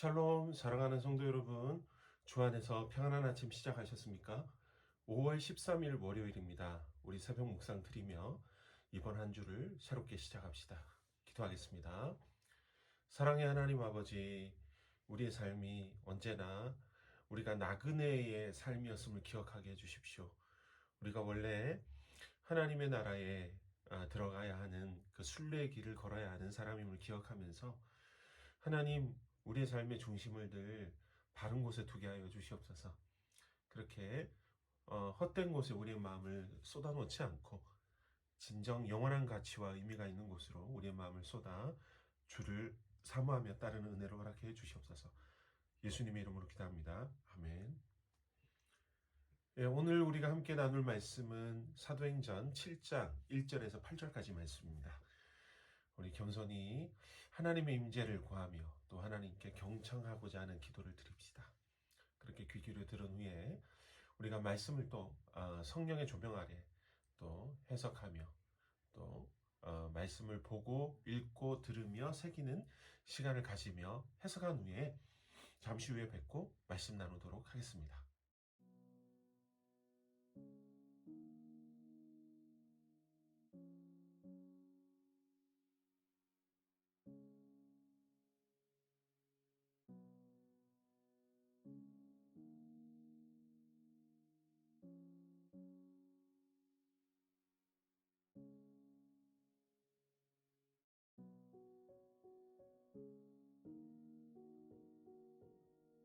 샬롬 사랑하는 성도 여러분 주 안에서 평안한 아침 시작하셨습니까? 5월 13일 월요일입니다. 우리 새벽 묵상 드리며 이번 한 주를 새롭게 시작합시다. 기도하겠습니다. 사랑의 하나님 아버지 우리의 삶이 언제나 우리가 나그네의 삶이었음을 기억하게 해주십시오. 우리가 원래 하나님의 나라에 아, 들어가야 하는 그 순례의 길을 걸어야 하는 사람임을 기억하면서 하나님 우리의 삶의 중심을 늘 바른 곳에 두게 하여 주시옵소서. 그렇게 어, 헛된 곳에 우리의 마음을 쏟아놓지 않고 진정 영원한 가치와 의미가 있는 곳으로 우리의 마음을 쏟아 주를 사모하며 따르는 은혜로 허락해 주시옵소서. 예수님의 이름으로 기도합니다. 아멘. 예, 오늘 우리가 함께 나눌 말씀은 사도행전 7장 1절에서 8절까지 말씀입니다. 우리 겸손히 하나님의 임재를 구하며 또 하나님께 경청하고자 하는 기도를 드립시다. 그렇게 귀 기울여 들은 후에 우리가 말씀을 또 어, 성령의 조명 아래 또 해석하며 또 어, 말씀을 보고 읽고 들으며 새기는 시간을 가지며 해석한 후에 잠시 후에 뵙고 말씀 나누도록 하겠습니다.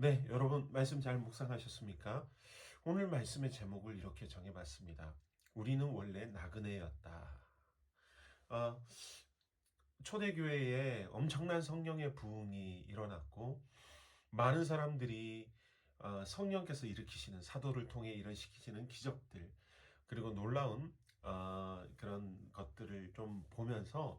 네, 여러분 말씀 잘 묵상하셨습니까? 오늘 말씀의 제목을 이렇게 정해봤습니다. 우리는 원래 나그네였다. 아, 초대교회에 엄청난 성령의 부흥이 일어났고 많은 사람들이 어, 성령께서 일으키시는 사도를 통해 일으키시는 기적들 그리고 놀라운 어, 그런 것들을 좀 보면서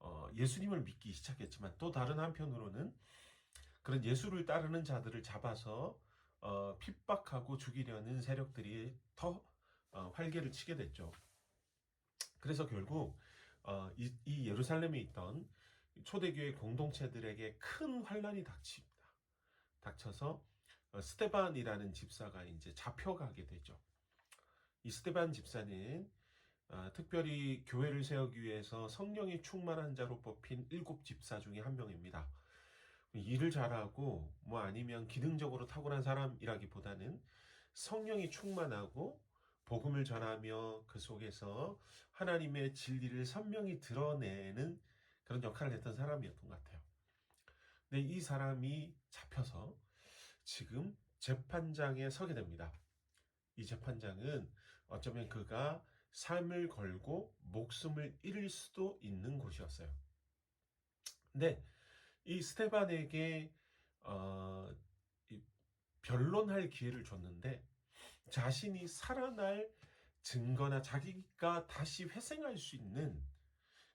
어, 예수님을 믿기 시작했지만 또 다른 한편으로는 그런 예수를 따르는 자들을 잡아서 어, 핍박하고 죽이려는 세력들이 더 어, 활개를 치게 됐죠. 그래서 결국 어, 이, 이 예루살렘에 있던 초대교회 공동체들에게 큰 환란이 닥칩니다. 닥쳐서 어, 스테반이라는 집사가 이제 잡혀가게 되죠. 이 스테반 집사는 어, 특별히 교회를 세우기 위해서 성령이 충만한 자로 뽑힌 일곱 집사 중에 한 명입니다. 일을 잘하고 뭐 아니면 기능적으로 탁월한 사람이라기보다는 성령이 충만하고 복음을 전하며 그 속에서 하나님의 진리를 선명히 드러내는 그런 역할을 했던 사람이었던 것 같아요. 근데 이 사람이 잡혀서 지금 재판장에 서게 됩니다. 이 재판장은 어쩌면 그가 삶을 걸고 목숨을 잃을 수도 있는 곳이었어요. 근데 이 스테반에게 어, 이 변론할 기회를 줬는데 자신이 살아날 증거나 자기가 다시 회생할 수 있는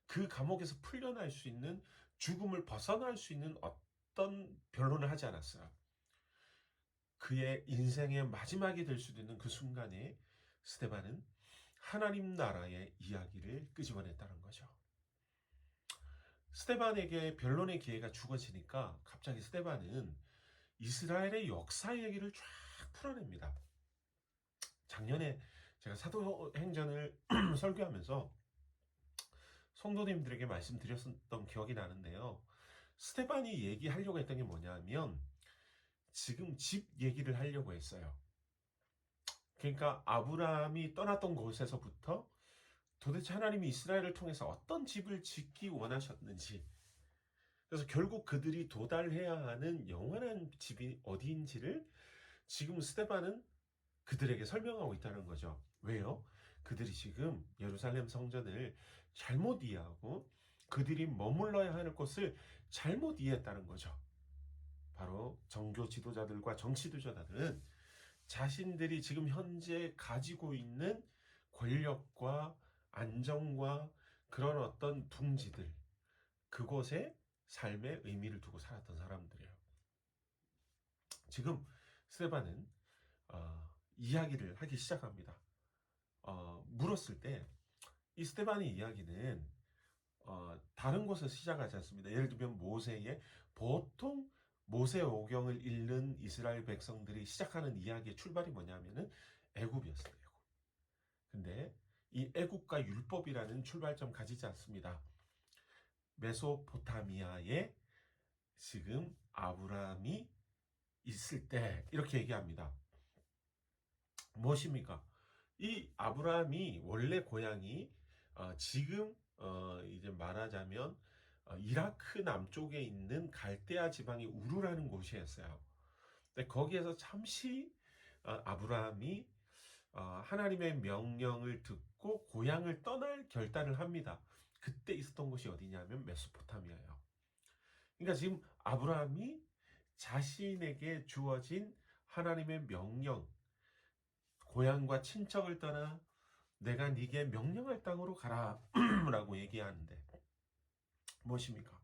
그 감옥에서 풀려날 수 있는 죽음을 벗어날 수 있는 어떤 변론을 하지 않았어요. 그의 인생의 마지막이 될 수도 있는 그 순간에 스테반은 하나님 나라의 이야기를 끄집어냈다는 거죠. 스테반에게 변론의 기회가 주어지니까 갑자기 스테반은 이스라엘의 역사 얘기를 쫙 풀어냅니다. 작년에 제가 사도행전을 설교하면서 성도님들에게 말씀드렸던 기억이 나는데요. 스테반이 얘기하려고 했던 게 뭐냐면 지금 집 얘기를 하려고 했어요. 그러니까 아브라함이 떠났던 곳에서부터 도대체 하나님이 이스라엘을 통해서 어떤 집을 짓기 원하셨는지 그래서 결국 그들이 도달해야 하는 영원한 집이 어디인지를 지금 스테반은 그들에게 설명하고 있다는 거죠. 왜요? 그들이 지금 예루살렘 성전을 잘못 이해하고 그들이 머물러야 하는 곳을 잘못 이해했다는 거죠. 바로 정교 지도자들과 정치 지도자들은 자신들이 지금 현재 가지고 있는 권력과 안정과 그런 어떤 둥지들 그곳에 삶의 의미를 두고 살았던 사람들이에요. 지금 스테반은 어, 이야기를 하기 시작합니다. 어, 물었을 때 이 스테반의 이야기는 어, 다른 곳에서 시작하지 않습니다. 예를 들면 모세의 보통 모세 오경을 읽는 이스라엘 백성들이 시작하는 이야기의 출발이 뭐냐면은 애굽이었어요. 애굽. 근데 이 애국과 율법이라는 출발점 가지지 않습니다. 메소포타미아에 지금 아브라함이 있을 때 이렇게 얘기합니다. 무엇입니까? 이 아브라함이 원래 고향이 어, 지금 어, 이제 말하자면 어, 이라크 남쪽에 있는 갈대아 지방의 우르라는 곳이었어요. 근데 거기에서 잠시 어, 아브라함이 어, 하나님의 명령을 듣고 고향을 떠날 결단을 합니다. 그때 있었던 곳이 어디냐면 메소포타미아예요. 그러니까 지금 아브라함이 자신에게 주어진 하나님의 명령, 고향과 친척을 떠나 내가 네게 명령할 땅으로 가라라고 얘기하는데 무엇입니까?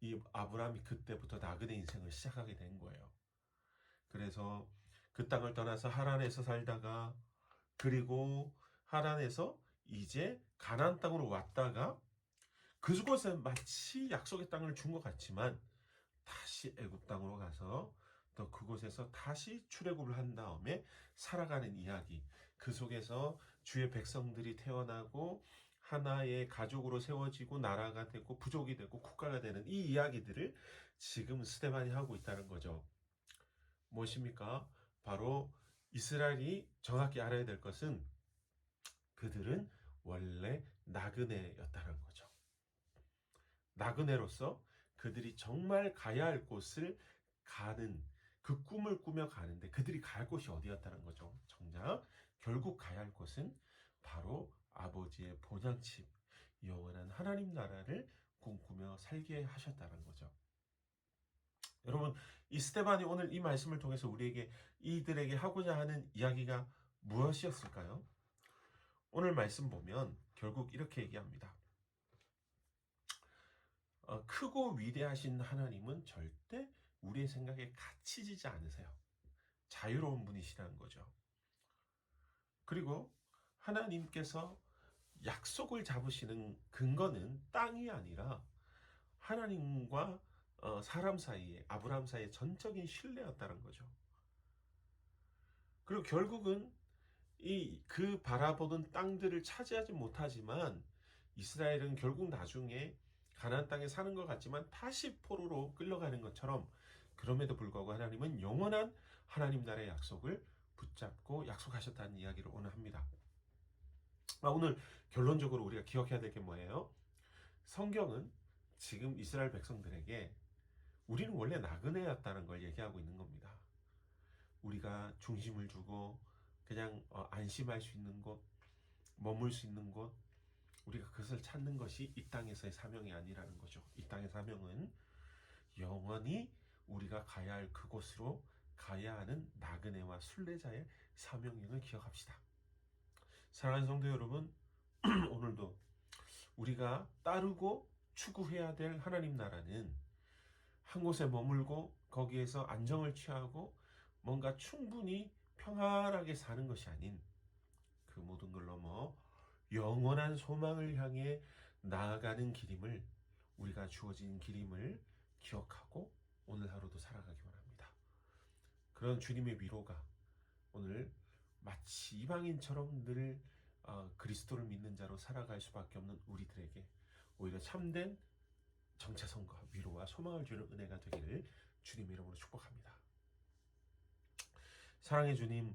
이 아브라함이 그때부터 나그네 인생을 시작하게 된 거예요. 그래서 그 땅을 떠나서 하란에서 살다가 그리고 하란에서 이제 가나안 땅으로 왔다가 그곳에 마치 약속의 땅을 준 것 같지만 다시 애굽 땅으로 가서 또 그곳에서 다시 출애굽을 한 다음에 살아가는 이야기 그 속에서 주의 백성들이 태어나고 하나의 가족으로 세워지고 나라가 되고 부족이 되고 국가가 되는 이 이야기들을 지금 스테반이 하고 있다는 거죠. 무엇입니까? 바로 이스라엘이 정확히 알아야 될 것은 그들은 원래 나그네였다는 거죠. 나그네로서 그들이 정말 가야 할 곳을 가는 그 꿈을 꾸며 가는데 그들이 갈 곳이 어디였다는 거죠. 정작 결국 가야 할 곳은 바로 아버지의 본향집 영원한 하나님 나라를 꿈꾸며 살게 하셨다는 거죠. 여러분 이 스테반이 오늘 이 말씀을 통해서 우리에게 이들에게 하고자 하는 이야기가 무엇이었을까요? 오늘 말씀 보면 결국 이렇게 얘기합니다. 어, 크고 위대하신 하나님은 절대 우리의 생각에 갇히지 않으세요. 자유로운 분이시라는 거죠. 그리고 하나님께서 약속을 잡으시는 근거는 땅이 아니라 하나님과 어, 사람 사이에 아브라함 사이의 전적인 신뢰였다는 거죠. 그리고 결국은 이 그 바라보던 땅들을 차지하지 못하지만 이스라엘은 결국 나중에 가나안 땅에 사는 것 같지만 다시 포로로 끌려가는 것처럼 그럼에도 불구하고 하나님은 영원한 하나님 나라의 약속을 붙잡고 약속하셨다는 이야기를 오늘 합니다. 아, 오늘 결론적으로 우리가 기억해야 될 게 뭐예요? 성경은 지금 이스라엘 백성들에게 우리는 원래 나그네였다는 걸 얘기하고 있는 겁니다. 우리가 중심을 두고 그냥 어, 안심할 수 있는 곳, 머물 수 있는 곳, 우리가 그것을 찾는 것이 이 땅에서의 사명이 아니라는 거죠. 이 땅의 사명은 영원히 우리가 가야 할 그곳으로 가야 하는 나그네와 순례자의 사명임을 기억합시다. 사랑하는 성도 여러분, 오늘도 우리가 따르고 추구해야 될 하나님 나라는 한 곳에 머물고 거기에서 안정을 취하고 뭔가 충분히 평안하게 사는 것이 아닌 그 모든 걸 넘어 영원한 소망을 향해 나아가는 길임을 우리가 주어진 길임을 기억하고 오늘 하루도 살아가기 원합니다. 그런 주님의 위로가 오늘 마치 이방인처럼 늘 어, 그리스도를 믿는 자로 살아갈 수밖에 없는 우리들에게 오히려 참된 정체성과 위로와 소망을 주는 은혜가 되기를 주님 이름으로 축복합니다. 사랑의 주님,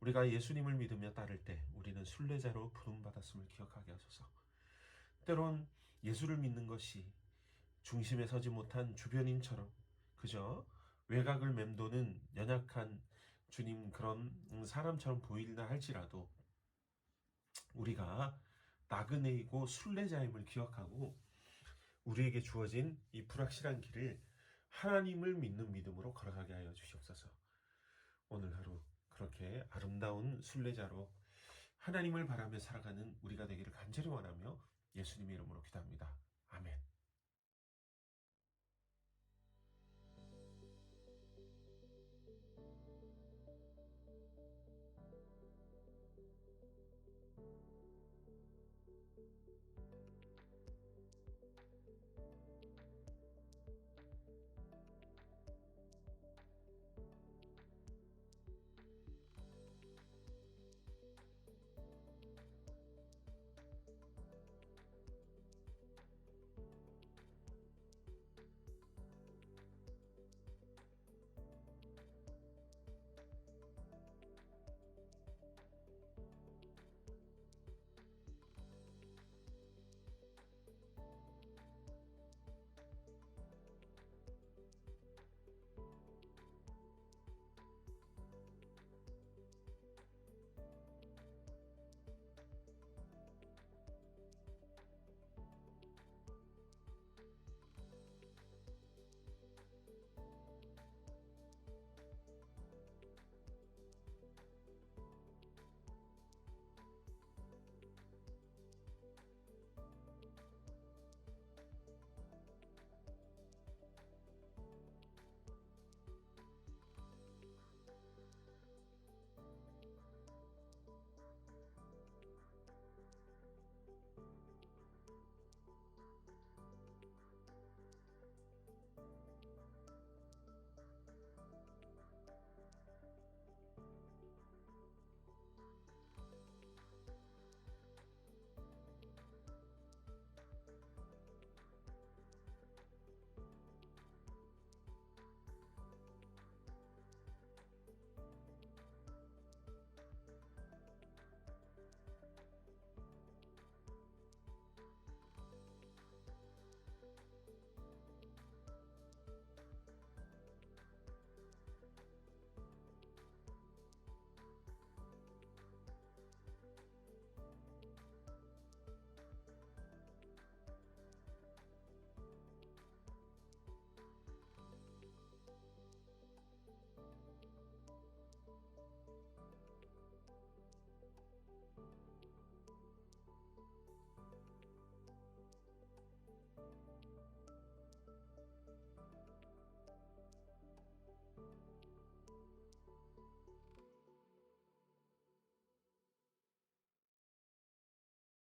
우리가 예수님을 믿으며 따를 때 우리는 순례자로 부름받았음을 기억하게 하소서. 때론 예수를 믿는 것이 중심에 서지 못한 주변인처럼 그저 외곽을 맴도는 연약한 주님 그런 사람처럼 보이나 할지라도 우리가 나그네이고 순례자임을 기억하고 우리에게 주어진 이 불확실한 길을 하나님을 믿는 믿음으로 걸어가게 하여 주시옵소서. 아름다운 순례자로 하나님을 바라며 살아가는 우리가 되기를 간절히 원하며 예수님의 이름으로 기도합니다. 아멘.